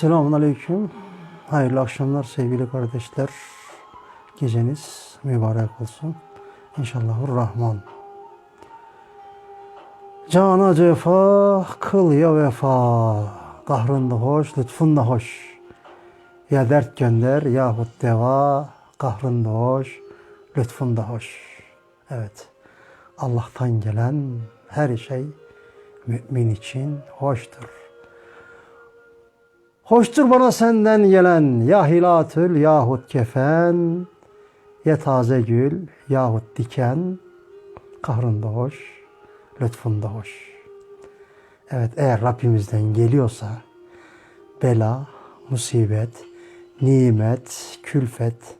Selamun Aleyküm. Hayırlı akşamlar sevgili kardeşler. Geceniz mübarek olsun. İnşallahur Rahman. Cana cefa, kıl ya vefa. Kahrın da hoş, lütfun da hoş. Ya dert gönder yahut deva. Kahrın da hoş, lütfun da hoş. Evet. Allah'tan gelen her şey mümin için hoştur. Hoştur bana senden gelen ya hilatül yahut kefen, ya taze gül yahut diken, kahrın da hoş, lütfun da hoş. Evet eğer Rabbimizden geliyorsa bela, musibet, nimet, külfet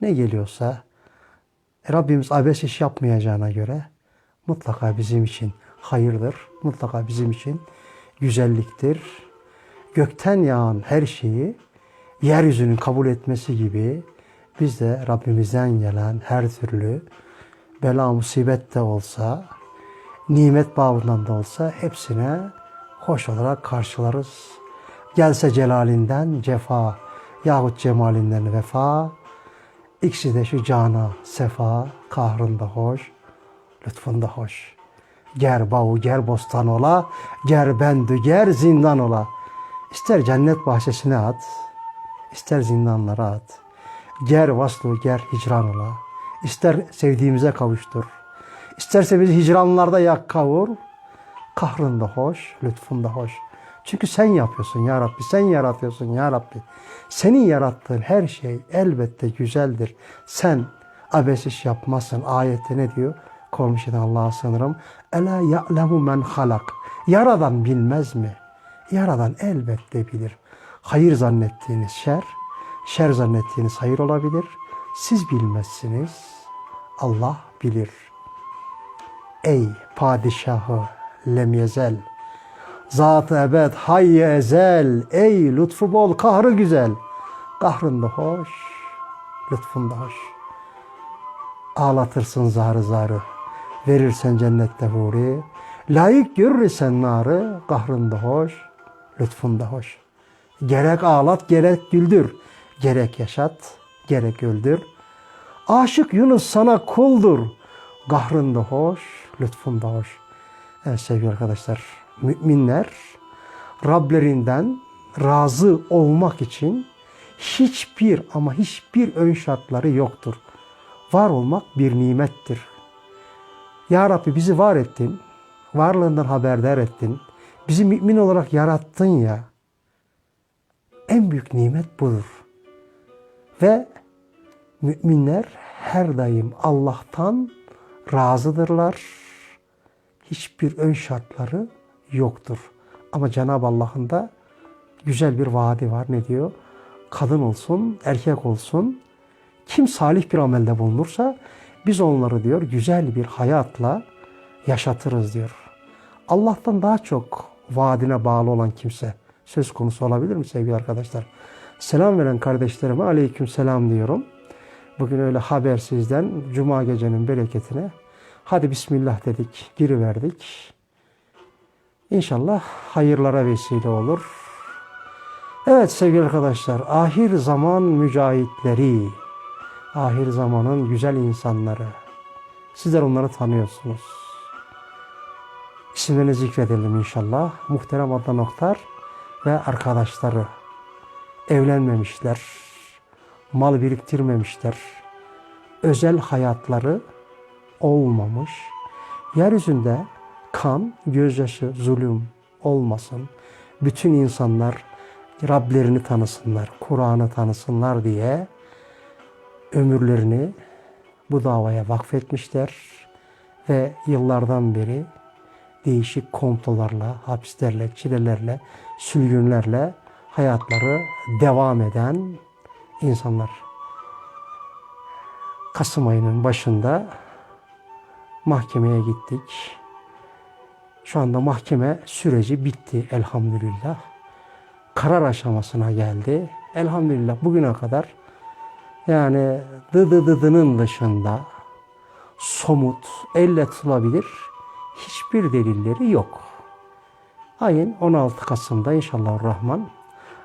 ne geliyorsa e, Rabbimiz abes iş yapmayacağına göre mutlaka bizim için hayırdır, mutlaka bizim için güzelliktir, gökten yağan her şeyi yeryüzünün kabul etmesi gibi biz de Rabbimizden gelen her türlü bela musibet de olsa, nimet babından da olsa hepsine hoş olarak karşılarız. Gelse celalinden cefa yahut cemalinden vefa, ikisi de şu cana sefa, kahrında hoş, lütfunda hoş. Ger bavu ger bostan ola, ger bendü ger zindan ola. İster cennet bahçesine at, ister zindanlara at. Ger vaslu ger hicran ola. İster sevdiğimize kavuştur. İsterse bizi hicranlarda yak kavur. Kahrın da hoş, lütfun da hoş. Çünkü sen yapıyorsun ya Rabbi, sen yaratıyorsun ya Rabbi. Senin yarattığın her şey elbette güzeldir. Sen abes iş yapmazsın. Ayette ne diyor? Komşudan Allah'a sınırım. Ela ya'lemu men halak. Yaradan bilmez mi? Yaradan elbette bilir. Hayır zannettiğiniz şer, şer zannettiğiniz hayır olabilir. Siz bilmezsiniz. Allah bilir. Ey padişahı lemyezel. Zat-ı ebed hayy ezel. Ey lütfu bol kahrı güzel. Kahrın da hoş, lütfun da hoş. Ağlatırsın zarı zarı. Verirsen cennette huri. Layık görürsen narı. Kahrın da hoş, lütfun da hoş. Gerek ağlat, gerek güldür. Gerek yaşat, gerek öldür. Aşık Yunus sana kuldur. Kahrın da hoş, lütfun da hoş. Evet sevgili arkadaşlar, müminler Rablerinden razı olmak için hiçbir ama hiçbir ön şartları yoktur. Var olmak bir nimettir. Ya Rabbi bizi var ettin, varlığından haberdar ettin. Bizi mümin olarak yarattın ya. En büyük nimet budur. Ve müminler her daim Allah'tan razıdırlar. Hiçbir ön şartları yoktur. Ama Cenab-ı Allah'ın da güzel bir vaadi var. Ne diyor? Kadın olsun, erkek olsun. Kim salih bir amelde bulunursa biz onları diyor güzel bir hayatla yaşatırız diyor. Allah'tan daha çok vaadine bağlı olan kimse söz konusu olabilir mi sevgili arkadaşlar? Selam veren kardeşlerime aleyküm selam diyorum. Bugün öyle habersizden cuma gecenin bereketine hadi bismillah dedik, giriverdik. İnşallah hayırlara vesile olur. Evet sevgili arkadaşlar, ahir zaman mücahitleri, ahir zamanın güzel insanları. Sizler onları tanıyorsunuz. İsimlerini zikredelim inşallah. Muhterem Adnan Oktar ve arkadaşları evlenmemişler, mal biriktirmemişler, özel hayatları olmamış, yeryüzünde kan, gözyaşı, zulüm olmasın, bütün insanlar Rablerini tanısınlar, Kur'an'ı tanısınlar diye ömürlerini bu davaya vakfetmişler. Ve yıllardan beri değişik komplolarla, hapislerle, çilelerle, sürgünlerle hayatları devam eden insanlar. Kasım ayının başında mahkemeye gittik. Şu anda mahkeme süreci bitti elhamdülillah. Karar aşamasına geldi. Elhamdülillah bugüne kadar yani dıdı dıdının dışında somut, elle tutulabilir hiçbir delilleri yok. Ayın 16 Kasım'da inşallah Rahman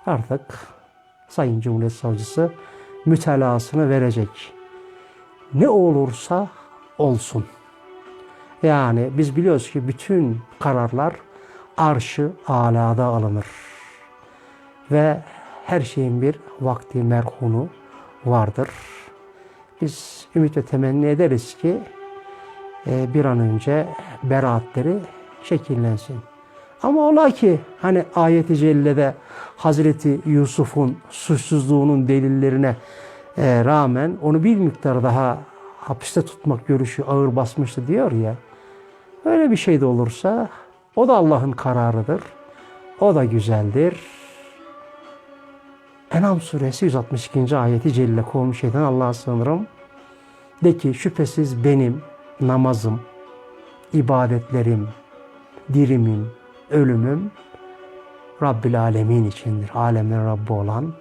artık Sayın Cumhuriyet Savcısı mütelasını verecek. Ne olursa olsun. Yani biz biliyoruz ki bütün kararlar arşı alada alınır. Ve her şeyin bir vakti merhunu vardır. Biz ümit ve temenni ederiz ki bir an önce beraatleri şekillensin. Ama ola ki hani ayet-i cellede Hazreti Yusuf'un suçsuzluğunun delillerine e, rağmen onu bir miktar daha hapiste tutmak görüşü ağır basmıştı diyor ya. Öyle bir şey de olursa o da Allah'ın kararıdır. O da güzeldir. Enam suresi 162. ayeti celle kovmuş şeyden Allah'a sığınırım. De ki şüphesiz benim namazım, ibadetlerim, dirimim, ölümüm Rabbil Alemin içindir. Alemlerin Rabbi olan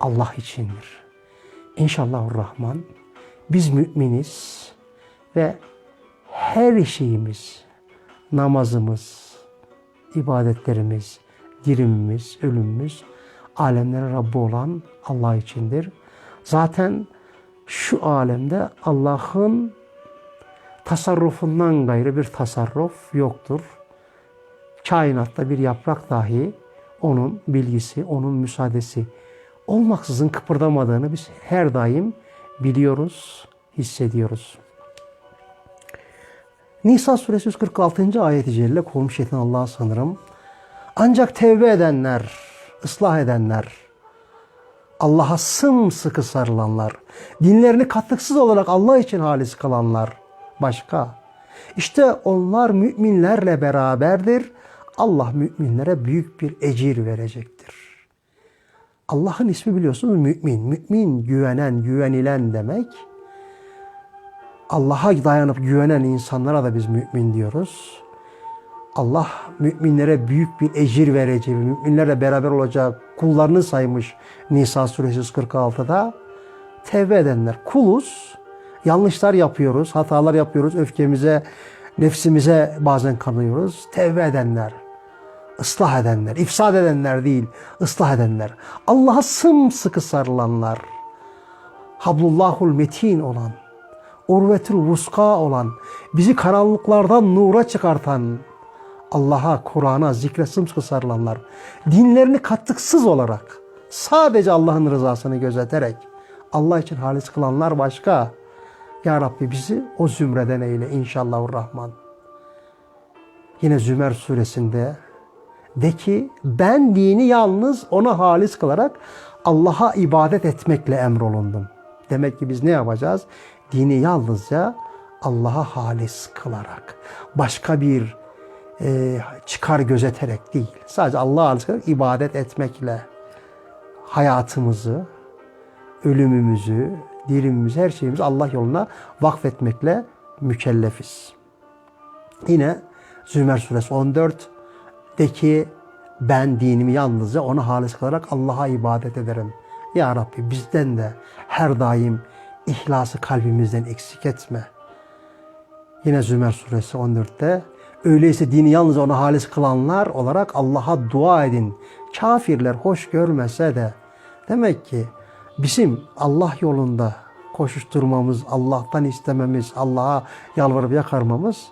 Allah içindir. İnşallahurrahman biz müminiz ve her şeyimiz, namazımız, ibadetlerimiz, dirimimiz, ölümümüz alemlerin Rabbi olan Allah içindir. Zaten şu alemde Allah'ın tasarrufundan gayrı bir tasarruf yoktur. Kainatta bir yaprak dahi onun bilgisi, onun müsaadesi olmaksızın kıpırdamadığını biz her daim biliyoruz, hissediyoruz. Nisa suresi 146. ayet-i celle kovmuş yeten Allah'a sanırım. Ancak tevbe edenler, ıslah edenler, Allah'a sımsıkı sarılanlar, dinlerini katıksız olarak Allah için halis kılanlar başka. İşte onlar müminlerle beraberdir. Allah müminlere büyük bir ecir verecektir. Allah'ın ismi biliyorsunuz mümin. Mümin güvenen, güvenilen demek. Allah'a dayanıp güvenen insanlara da biz mümin diyoruz. Allah müminlere büyük bir ecir vereceği, müminlerle beraber olacak kullarını saymış Nisa suresi 146'da. Tevbe edenler. Kuluz. Yanlışlar yapıyoruz, hatalar yapıyoruz. Öfkemize, nefsimize bazen kanıyoruz. Tevbe edenler. ıslah edenler, ifsad edenler değil, ıslah edenler. Allah'a sımsıkı sarılanlar. Hablullahul metin olan, urvetül vuska olan, bizi karanlıklardan nura çıkartan, Allah'a, Kur'an'a, zikre sımsıkı sarılanlar, dinlerini katıksız olarak, sadece Allah'ın rızasını gözeterek, Allah için halis kılanlar başka. Ya Rabbi bizi o zümreden eyle inşallahurrahman. Yine Zümer suresinde de ki ben dini yalnız ona halis kılarak Allah'a ibadet etmekle emrolundum. Demek ki biz ne yapacağız? Dini yalnızca Allah'a halis kılarak. Başka bir e, çıkar gözeterek değil. Sadece Allah'a halis kılarak ibadet etmekle hayatımızı, ölümümüzü, dirimimizi, her şeyimizi Allah yoluna vakfetmekle mükellefiz. Yine Zümer suresi 14 de ki ben dinimi yalnızca ona halis kılarak Allah'a ibadet ederim. Ya Rabbi bizden de her daim ihlası kalbimizden eksik etme. Yine Zümer suresi 14'te öyleyse dini yalnızca ona halis kılanlar olarak Allah'a dua edin. Kafirler hoş görmese de demek ki bizim Allah yolunda koşuşturmamız, Allah'tan istememiz, Allah'a yalvarıp yakarmamız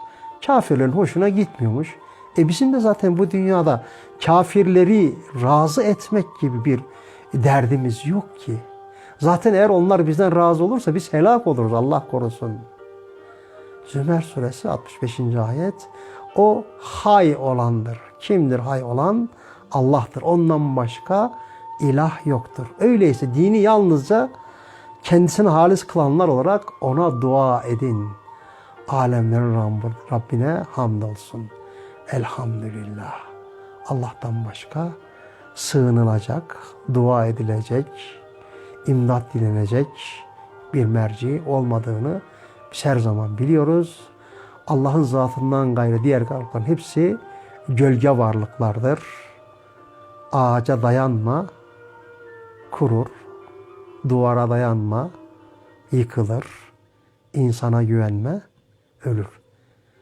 kafirlerin hoşuna gitmiyormuş. E bizim de zaten bu dünyada kafirleri razı etmek gibi bir derdimiz yok ki. Zaten eğer onlar bizden razı olursa biz helak oluruz Allah korusun. Zümer suresi 65. ayet. O hay olandır. Kimdir hay olan? Allah'tır. Ondan başka ilah yoktur. Öyleyse dini yalnızca kendisine halis kılanlar olarak ona dua edin. Alemlerin Rabbine hamdolsun. Elhamdülillah. Allah'tan başka sığınılacak, dua edilecek, imdat dilenecek bir merci olmadığını biz her zaman biliyoruz. Allah'ın zatından gayrı diğer varlıkların hepsi gölge varlıklardır. Ağaca dayanma, kurur. Duvara dayanma, yıkılır. İnsana güvenme, ölür.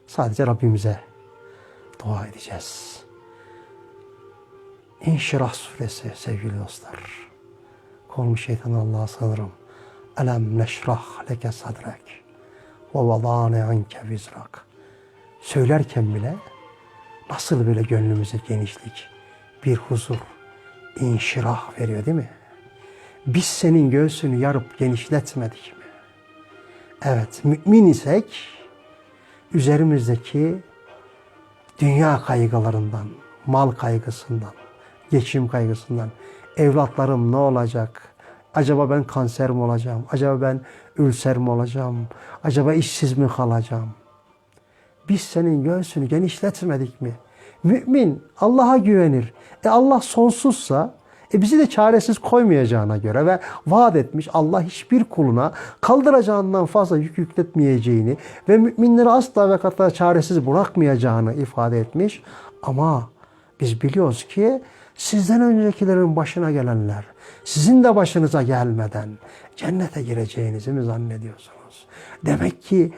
Sadece Rabbimize dua edeceğiz. İnşirah suresi sevgili dostlar. Kolmu şeytan Allah'a sanırım. Elem neşrah leke sadrek ve vadane anke vizrak. Söylerken bile nasıl böyle gönlümüze genişlik, bir huzur, inşirah veriyor değil mi? Biz senin göğsünü yarıp genişletmedik mi? Evet, mümin isek üzerimizdeki dünya kaygılarından, mal kaygısından, geçim kaygısından, evlatlarım ne olacak? Acaba ben kanser mi olacağım? Acaba ben ülser mi olacağım? Acaba işsiz mi kalacağım? Biz senin göğsünü genişletmedik mi? Mümin Allah'a güvenir. E Allah sonsuzsa e bizi de çaresiz koymayacağına göre ve vaat etmiş Allah hiçbir kuluna kaldıracağından fazla yük yükletmeyeceğini ve müminleri asla ve kata çaresiz bırakmayacağını ifade etmiş. Ama biz biliyoruz ki sizden öncekilerin başına gelenler sizin de başınıza gelmeden cennete gireceğinizi mi zannediyorsunuz? Demek ki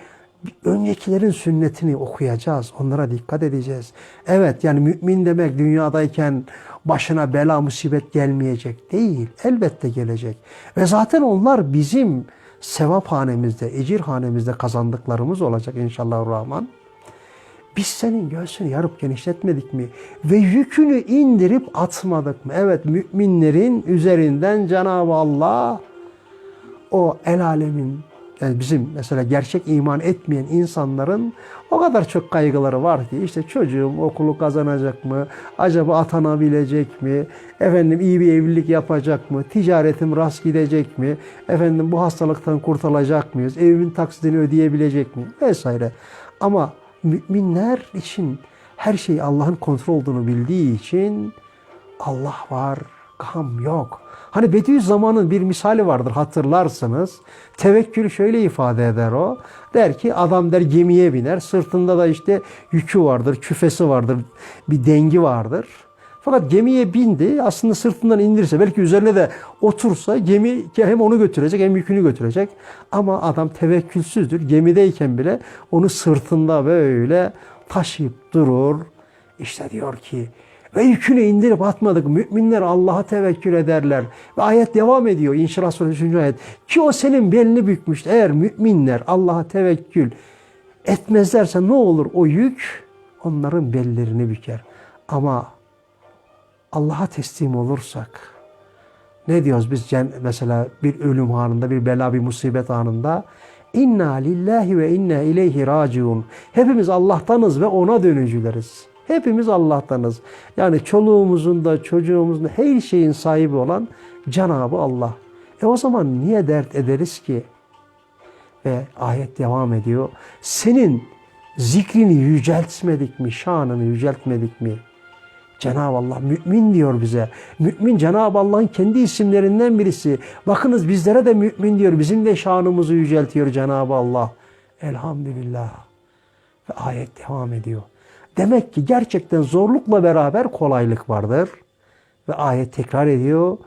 öncekilerin sünnetini okuyacağız. Onlara dikkat edeceğiz. Evet yani mümin demek dünyadayken başına bela musibet gelmeyecek değil. Elbette gelecek. Ve zaten onlar bizim sevap hanemizde, ecir hanemizde kazandıklarımız olacak inşallah rahman. Biz senin göğsünü yarıp genişletmedik mi? Ve yükünü indirip atmadık mı? Evet müminlerin üzerinden Cenab-ı Allah o el alemin yani bizim mesela gerçek iman etmeyen insanların o kadar çok kaygıları var ki işte çocuğum okulu kazanacak mı? Acaba atanabilecek mi? Efendim iyi bir evlilik yapacak mı? Ticaretim rast gidecek mi? Efendim bu hastalıktan kurtulacak mıyız? Evimin taksidini ödeyebilecek mi? Vesaire. Ama müminler için her şey Allah'ın kontrol olduğunu bildiği için Allah var, gam yok. Hani Bediüzzaman'ın bir misali vardır hatırlarsınız. Tevekkül şöyle ifade eder o. Der ki adam der gemiye biner. Sırtında da işte yükü vardır, küfesi vardır, bir dengi vardır. Fakat gemiye bindi. Aslında sırtından indirse belki üzerine de otursa gemi hem onu götürecek hem yükünü götürecek. Ama adam tevekkülsüzdür. Gemideyken bile onu sırtında böyle taşıyıp durur. İşte diyor ki ve yükünü indirip atmadık. Müminler Allah'a tevekkül ederler. Ve ayet devam ediyor. İnşirah suresi 3. ayet. Ki o senin belini bükmüştü. Eğer müminler Allah'a tevekkül etmezlerse ne olur? O yük onların bellerini büker. Ama Allah'a teslim olursak ne diyoruz biz mesela bir ölüm anında, bir bela, bir musibet anında İnna lillahi ve inna ileyhi raciun. Hepimiz Allah'tanız ve ona dönücüleriz. Hepimiz Allah'tanız. Yani çoluğumuzun da çocuğumuzun da her şeyin sahibi olan Cenab-ı Allah. E o zaman niye dert ederiz ki? Ve ayet devam ediyor. Senin zikrini yüceltmedik mi? Şanını yüceltmedik mi? Cenab-ı Allah mümin diyor bize. Mümin Cenab-ı Allah'ın kendi isimlerinden birisi. Bakınız bizlere de mümin diyor. Bizim de şanımızı yüceltiyor Cenab-ı Allah. Elhamdülillah. Ve ayet devam ediyor. Demek ki gerçekten zorlukla beraber kolaylık vardır. Ve ayet tekrar ediyor.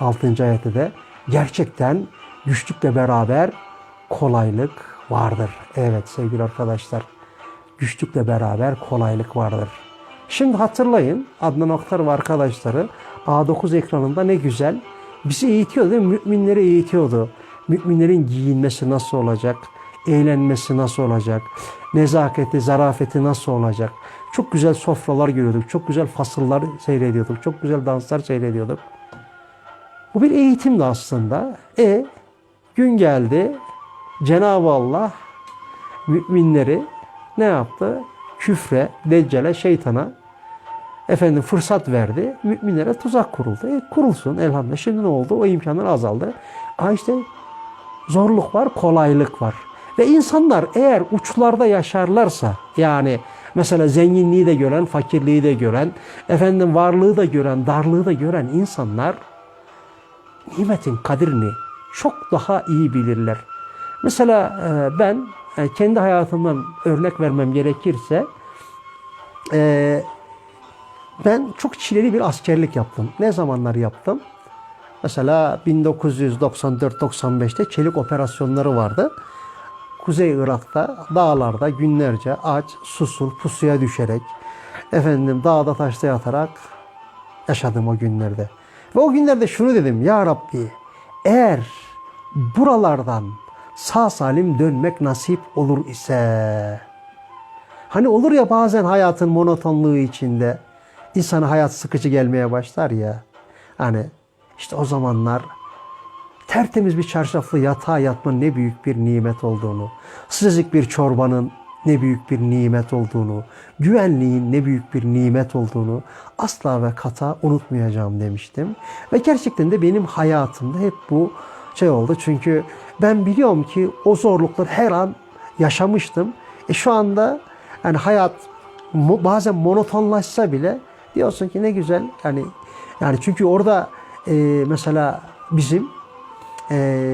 6. ayette de gerçekten güçlükle beraber kolaylık vardır. Evet sevgili arkadaşlar. Güçlükle beraber kolaylık vardır. Şimdi hatırlayın Adnan Oktar ve arkadaşları A9 ekranında ne güzel bizi eğitiyordu? Müminleri eğitiyordu. Müminlerin giyinmesi nasıl olacak? Eğlenmesi nasıl olacak? Nezaketi, zarafeti nasıl olacak? Çok güzel sofralar görüyorduk. Çok güzel fasıllar seyrediyorduk. Çok güzel danslar seyrediyorduk. Bu bir eğitimdi aslında. E gün geldi. Cenab-ı Allah müminleri ne yaptı? Küfre, deccale, şeytana efendim fırsat verdi. Müminlere tuzak kuruldu. E, kurulsun elhamdülillah. Şimdi ne oldu? O imkanlar azaldı. Aa işte zorluk var, kolaylık var. Ve insanlar eğer uçlarda yaşarlarsa yani mesela zenginliği de gören, fakirliği de gören, efendim varlığı da gören, darlığı da gören insanlar nimetin kadrini çok daha iyi bilirler. Mesela e, ben e, kendi hayatımdan örnek vermem gerekirse e, ben çok çileli bir askerlik yaptım. Ne zamanlar yaptım? Mesela 1994-95'te çelik operasyonları vardı. Kuzey Irak'ta dağlarda günlerce aç, susuz, pusuya düşerek, efendim dağda taşta yatarak yaşadığım o günlerde. Ve o günlerde şunu dedim. Ya Rabbi eğer buralardan sağ salim dönmek nasip olur ise Hani olur ya bazen hayatın monotonluğu içinde insana hayat sıkıcı gelmeye başlar ya. Hani işte o zamanlar tertemiz bir çarşaflı yatağa yatmanın ne büyük bir nimet olduğunu, sıcacık bir çorbanın ne büyük bir nimet olduğunu, güvenliğin ne büyük bir nimet olduğunu asla ve kata unutmayacağım demiştim. Ve gerçekten de benim hayatımda hep bu şey oldu. Çünkü ben biliyorum ki o zorlukları her an yaşamıştım. E şu anda yani hayat bazen monotonlaşsa bile diyorsun ki ne güzel yani yani çünkü orada e, mesela bizim e,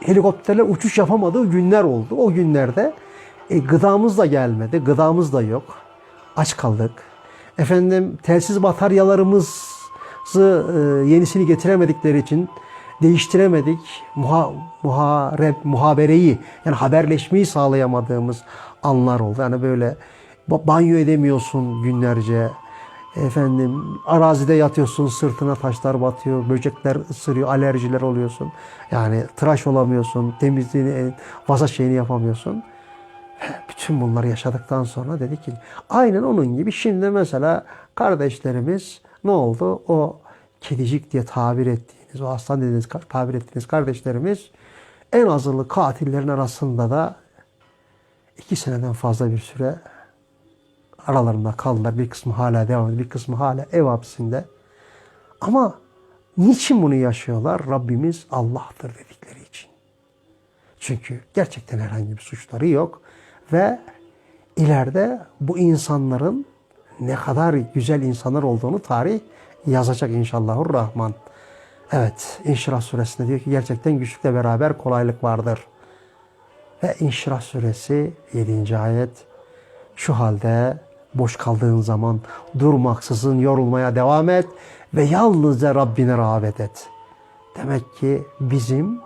helikopterler uçuş yapamadığı günler oldu. O günlerde e, gıdamız da gelmedi, gıdamız da yok. Aç kaldık. Efendim telsiz bataryalarımızı e, yenisini getiremedikleri için değiştiremedik. Muha, muhareb, muhabereyi yani haberleşmeyi sağlayamadığımız anlar oldu. Yani böyle ba- banyo edemiyorsun günlerce. Efendim arazide yatıyorsun sırtına taşlar batıyor, böcekler ısırıyor, alerjiler oluyorsun. Yani tıraş olamıyorsun, temizliğini, vaza şeyini yapamıyorsun. Bütün bunları yaşadıktan sonra dedi ki aynen onun gibi şimdi mesela kardeşlerimiz ne oldu? O kedicik diye tabir ettiğiniz, o aslan dediğiniz tabir ettiğiniz kardeşlerimiz en azılı katillerin arasında da iki seneden fazla bir süre aralarında kaldılar. Bir kısmı hala devam ediyor, bir kısmı hala ev hapsinde. Ama niçin bunu yaşıyorlar? Rabbimiz Allah'tır dedikleri için. Çünkü gerçekten herhangi bir suçları yok ve ileride bu insanların ne kadar güzel insanlar olduğunu tarih yazacak inşallahur rahman. Evet, İnşirah suresinde diyor ki gerçekten güçlükle beraber kolaylık vardır. Ve İnşirah suresi 7. ayet şu halde boş kaldığın zaman durmaksızın yorulmaya devam et ve yalnızca Rabbine rağbet et. Demek ki bizim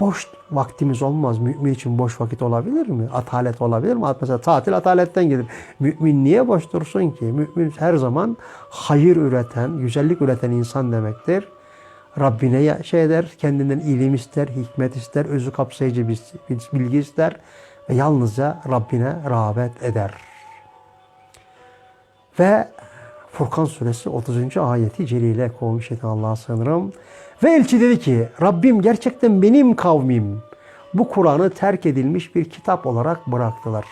boş vaktimiz olmaz. Mümin için boş vakit olabilir mi? Atalet olabilir mi? Mesela tatil ataletten gelir. Mümin niye boş dursun ki? Mümin her zaman hayır üreten, güzellik üreten insan demektir. Rabbine şey eder, kendinden ilim ister, hikmet ister, özü kapsayıcı bir bilgi ister ve yalnızca Rabbine rağbet eder. Ve Furkan suresi 30. ayeti celile kovmuş eden Allah'a sığınırım. Ve elçi dedi ki Rabbim gerçekten benim kavmim bu Kur'an'ı terk edilmiş bir kitap olarak bıraktılar.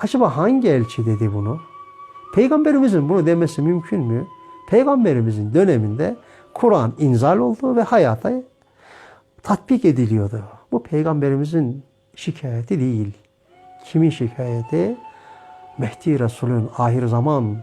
Acaba hangi elçi dedi bunu? Peygamberimizin bunu demesi mümkün mü? Peygamberimizin döneminde Kur'an inzal oldu ve hayata tatbik ediliyordu. Bu peygamberimizin şikayeti değil. Kimin şikayeti? Mehdi Resul'ün ahir zaman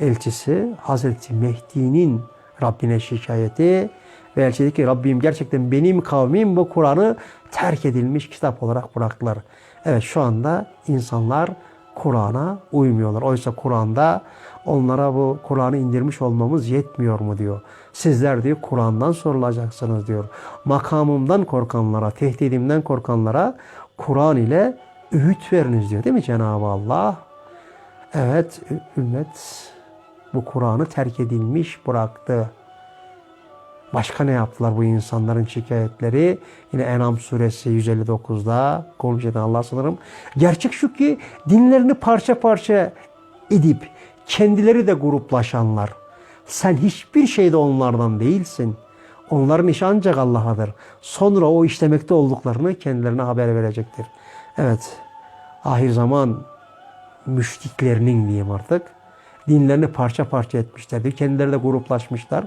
elçisi Hazreti Mehdi'nin Rabbine şikayeti ve elçi dedi ki Rabbim gerçekten benim kavmim bu Kur'an'ı terk edilmiş kitap olarak bıraktılar. Evet şu anda insanlar Kur'an'a uymuyorlar. Oysa Kur'an'da onlara bu Kur'an'ı indirmiş olmamız yetmiyor mu diyor. Sizler diyor Kur'an'dan sorulacaksınız diyor. Makamımdan korkanlara, tehdidimden korkanlara Kur'an ile öğüt veriniz diyor değil mi Cenab-ı Allah? Evet ümmet bu Kur'an'ı terk edilmiş bıraktı. Başka ne yaptılar bu insanların şikayetleri? Yine Enam suresi 159'da komşu eden Allah sanırım. Gerçek şu ki dinlerini parça parça edip kendileri de gruplaşanlar. Sen hiçbir şeyde onlardan değilsin. Onların işi ancak Allah'adır. Sonra o işlemekte olduklarını kendilerine haber verecektir. Evet, ahir zaman müşriklerinin diyeyim artık dinlerini parça parça etmişler diyor. Kendileri de gruplaşmışlar.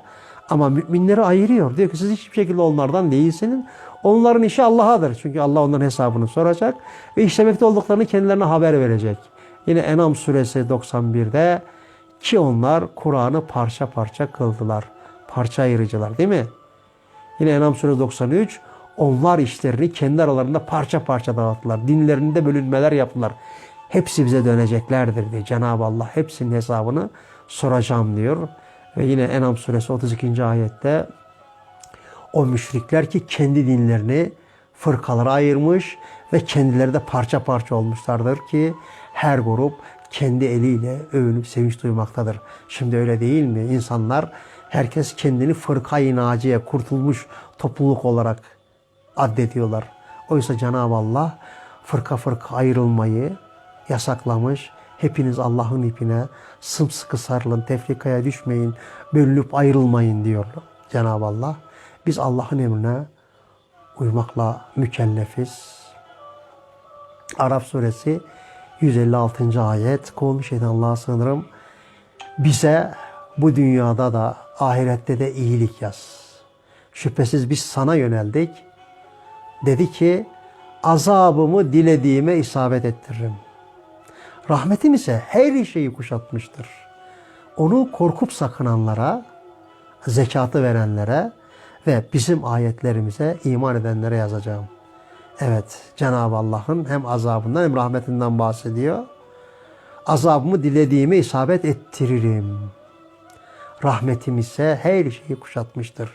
Ama müminleri ayırıyor. Diyor ki siz hiçbir şekilde onlardan değilsiniz. Onların işi Allah'adır. Çünkü Allah onların hesabını soracak. Ve işlemekte olduklarını kendilerine haber verecek. Yine Enam suresi 91'de ki onlar Kur'an'ı parça parça kıldılar. Parça ayırıcılar değil mi? Yine Enam suresi 93 onlar işlerini kendi aralarında parça parça dağıttılar. Dinlerinde bölünmeler yaptılar. Hepsi bize döneceklerdir diye Cenab-ı Allah hepsinin hesabını soracağım diyor. Ve yine Enam suresi 32. ayette o müşrikler ki kendi dinlerini fırkalara ayırmış ve kendileri de parça parça olmuşlardır ki her grup kendi eliyle övünüp sevinç duymaktadır. Şimdi öyle değil mi? İnsanlar herkes kendini fırkayı naciye kurtulmuş topluluk olarak addediyorlar. Oysa Cenab-ı Allah fırka fırka ayrılmayı yasaklamış. Hepiniz Allah'ın ipine sımsıkı sarılın, tefrikaya düşmeyin, bölünüp ayrılmayın diyor Cenab-ı Allah. Biz Allah'ın emrine uymakla mükellefiz. Arap suresi 156. ayet. Kovulmuş şeytan Allah'a sığınırım. Bize bu dünyada da ahirette de iyilik yaz. Şüphesiz biz sana yöneldik. Dedi ki azabımı dilediğime isabet ettiririm. Rahmetim ise her şeyi kuşatmıştır. Onu korkup sakınanlara, zekatı verenlere ve bizim ayetlerimize iman edenlere yazacağım. Evet, Cenab-ı Allah'ın hem azabından hem rahmetinden bahsediyor. Azabımı dilediğime isabet ettiririm. Rahmetim ise her şeyi kuşatmıştır.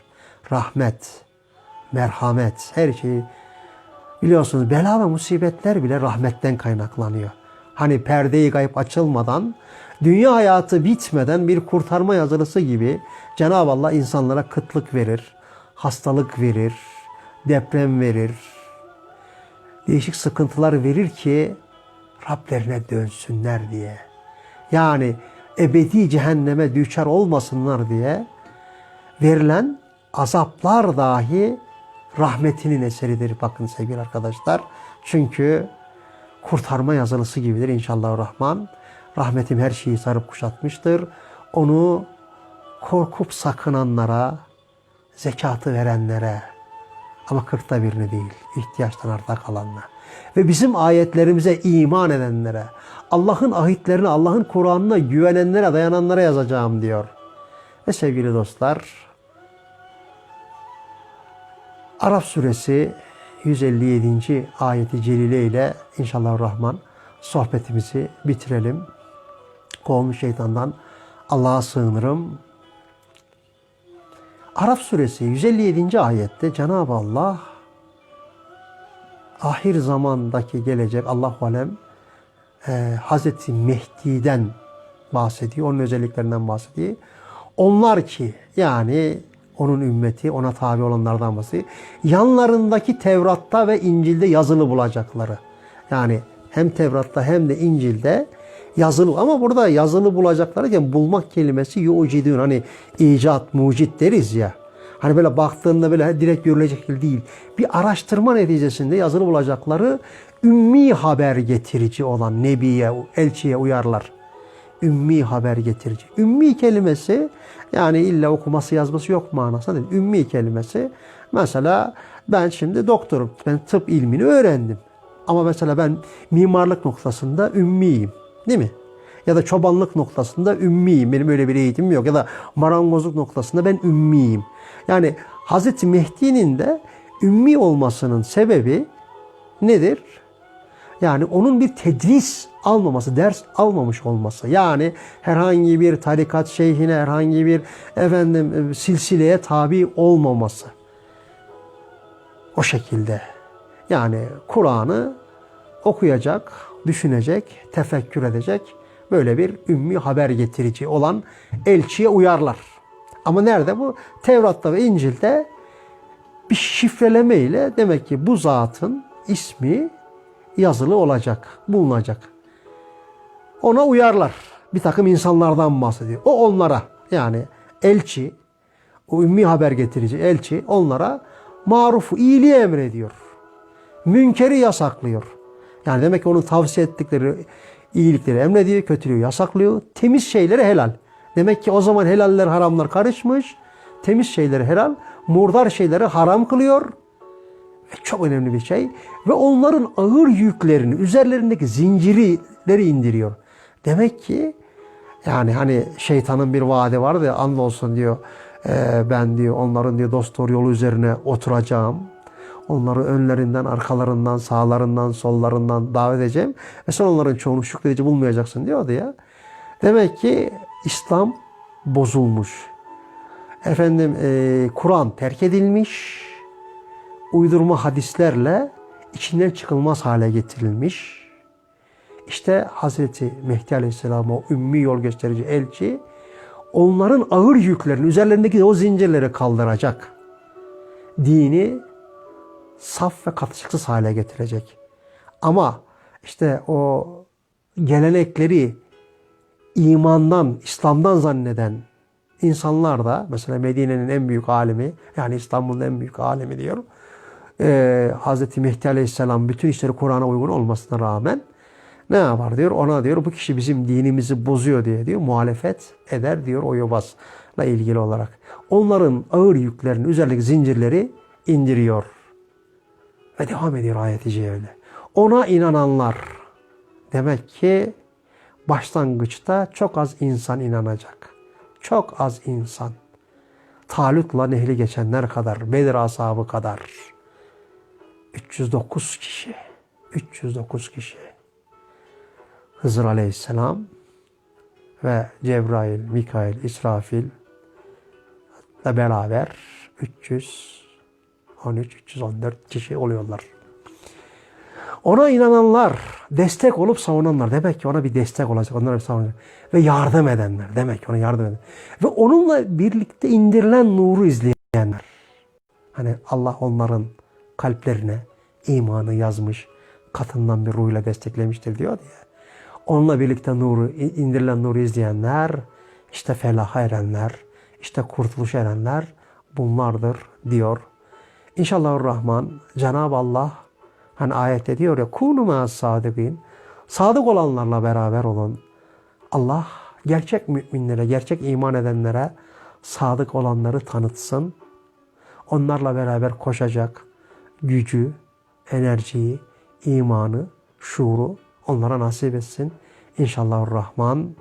Rahmet, merhamet, her şeyi biliyorsunuz bela ve musibetler bile rahmetten kaynaklanıyor. Hani perdeyi gayb açılmadan, dünya hayatı bitmeden bir kurtarma yazılısı gibi Cenab-ı Allah insanlara kıtlık verir, hastalık verir, deprem verir, değişik sıkıntılar verir ki Rablerine dönsünler diye. Yani ebedi cehenneme düçar olmasınlar diye verilen azaplar dahi rahmetinin eseridir bakın sevgili arkadaşlar. Çünkü kurtarma yazılısı gibidir inşallah Rahman. Rahmetim her şeyi sarıp kuşatmıştır. Onu korkup sakınanlara, zekatı verenlere ama kırkta birini değil, ihtiyaçtan arta kalanlara ve bizim ayetlerimize iman edenlere, Allah'ın ahitlerine, Allah'ın Kur'an'ına güvenenlere, dayananlara yazacağım diyor. Ve sevgili dostlar, Arap suresi 157. ayeti celile ile inşallah Rahman sohbetimizi bitirelim. Kovulmuş şeytandan Allah'a sığınırım. Arap suresi 157. ayette Cenab-ı Allah ahir zamandaki gelecek Allah alem e, Hazreti Mehdi'den bahsediyor. Onun özelliklerinden bahsediyor. Onlar ki yani onun ümmeti, ona tabi olanlardan bahsediyor. Yanlarındaki Tevrat'ta ve İncil'de yazılı bulacakları. Yani hem Tevrat'ta hem de İncil'de yazılı ama burada yazılı bulacakları yani bulmak kelimesi yucidun hani icat, mucit deriz ya. Hani böyle baktığında böyle direkt görülecek değil. Bir araştırma neticesinde yazılı bulacakları ümmi haber getirici olan nebiye, elçiye uyarlar. Ümmi haber getirici. Ümmi kelimesi yani illa okuması yazması yok manasında değil. Ümmi kelimesi mesela ben şimdi doktorum. Ben tıp ilmini öğrendim. Ama mesela ben mimarlık noktasında ümmiyim. Değil mi? Ya da çobanlık noktasında ümmiyim. Benim öyle bir eğitimim yok. Ya da marangozluk noktasında ben ümmiyim. Yani Hazreti Mehdi'nin de ümmi olmasının sebebi nedir? Yani onun bir tedris almaması, ders almamış olması. Yani herhangi bir tarikat şeyhine, herhangi bir efendim silsileye tabi olmaması. O şekilde. Yani Kur'an'ı okuyacak, düşünecek, tefekkür edecek böyle bir ümmi haber getirici olan elçiye uyarlar. Ama nerede bu? Tevrat'ta ve İncil'de bir şifreleme ile demek ki bu zatın ismi yazılı olacak, bulunacak. Ona uyarlar. Bir takım insanlardan bahsediyor. O onlara yani elçi, o ümmi haber getirici elçi onlara marufu, iyiliği emrediyor. Münkeri yasaklıyor. Yani demek ki onun tavsiye ettikleri iyilikleri emrediyor, kötülüğü yasaklıyor. Temiz şeyleri helal. Demek ki o zaman helaller haramlar karışmış. Temiz şeyleri helal, murdar şeyleri haram kılıyor. Çok önemli bir şey. Ve onların ağır yüklerini, üzerlerindeki zincirleri indiriyor. Demek ki yani hani şeytanın bir vaadi vardı ya andolsun diyor e, ben diyor onların diyor dost doğru yolu üzerine oturacağım. Onları önlerinden, arkalarından, sağlarından, sollarından davet edeceğim. Ve sen onların çoğunu şükredici bulmayacaksın diyordu ya. Demek ki İslam bozulmuş. Efendim e, Kur'an terk edilmiş. Uydurma hadislerle içinden çıkılmaz hale getirilmiş. İşte Hazreti Mehdi Aleyhisselam o ümmi yol gösterici elçi onların ağır yüklerini üzerlerindeki o zincirleri kaldıracak. Dini saf ve katışıksız hale getirecek. Ama işte o gelenekleri imandan, İslam'dan zanneden insanlar da mesela Medine'nin en büyük alimi yani İstanbul'un en büyük alimi diyorum. Ee, Hazreti Mehdi Aleyhisselam bütün işleri Kur'an'a uygun olmasına rağmen ne yapar diyor? Ona diyor bu kişi bizim dinimizi bozuyor diye diyor. Muhalefet eder diyor o yobazla ilgili olarak. Onların ağır yüklerini, üzerindeki zincirleri indiriyor. Ve devam ediyor ayet-i celle. Ona inananlar demek ki başlangıçta çok az insan inanacak. Çok az insan. Talut'la nehri geçenler kadar, Bedir ashabı kadar. 309 kişi. 309 kişi. Hızır aleyhisselam ve Cebrail, Mikail, İsrafil ile beraber 313, 314 kişi oluyorlar. Ona inananlar, destek olup savunanlar. Demek ki ona bir destek olacak. Onlara bir savunacak. Ve yardım edenler. Demek ki ona yardım eden. Ve onunla birlikte indirilen nuru izleyenler. Hani Allah onların kalplerine imanı yazmış, katından bir ruhuyla desteklemiştir diyor diye. Onunla birlikte nuru, indirilen nuru izleyenler, işte felaha erenler, işte kurtuluş erenler bunlardır diyor. İnşallah Rahman Cenab-ı Allah hani ayette diyor ya kunu ma sadıkın. Sadık olanlarla beraber olun. Allah gerçek müminlere, gerçek iman edenlere sadık olanları tanıtsın. Onlarla beraber koşacak gücü, enerjiyi, imanı, şuuru onlara nasip etsin. İnşallah Rahman.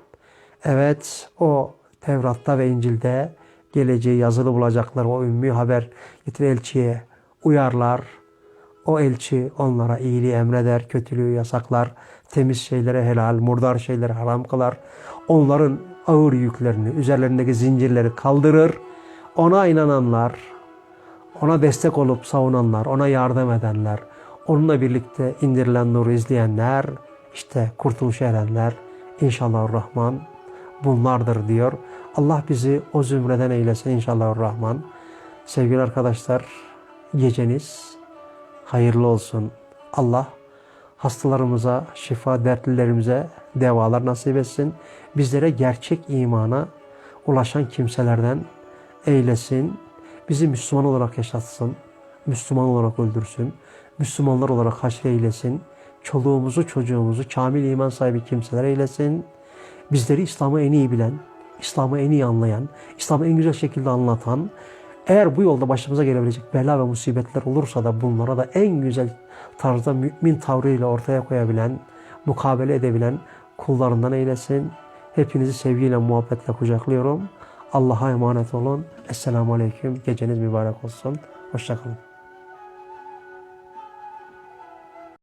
Evet o Tevrat'ta ve İncil'de geleceği yazılı bulacaklar. O ümmi haber getir elçiye uyarlar. O elçi onlara iyiliği emreder, kötülüğü yasaklar, temiz şeylere helal, murdar şeyleri haram kılar. Onların ağır yüklerini, üzerlerindeki zincirleri kaldırır. Ona inananlar, ona destek olup savunanlar, ona yardım edenler, onunla birlikte indirilen nuru izleyenler, işte kurtuluşa erenler inşallah Rahman bunlardır diyor. Allah bizi o zümreden eylesin inşallah Rahman. Sevgili arkadaşlar geceniz hayırlı olsun. Allah hastalarımıza, şifa dertlilerimize devalar nasip etsin. Bizlere gerçek imana ulaşan kimselerden eylesin. Bizi Müslüman olarak yaşatsın. Müslüman olarak öldürsün. Müslümanlar olarak haşr eylesin. Çoluğumuzu, çocuğumuzu kamil iman sahibi kimseler eylesin. Bizleri İslam'ı en iyi bilen, İslam'ı en iyi anlayan, İslam'ı en güzel şekilde anlatan, eğer bu yolda başımıza gelebilecek bela ve musibetler olursa da bunlara da en güzel tarzda mümin tavrıyla ortaya koyabilen, mukabele edebilen kullarından eylesin. Hepinizi sevgiyle, muhabbetle kucaklıyorum. Allah'a emanet olun. Esselamu Aleyküm. Geceniz mübarek olsun. Hoşçakalın.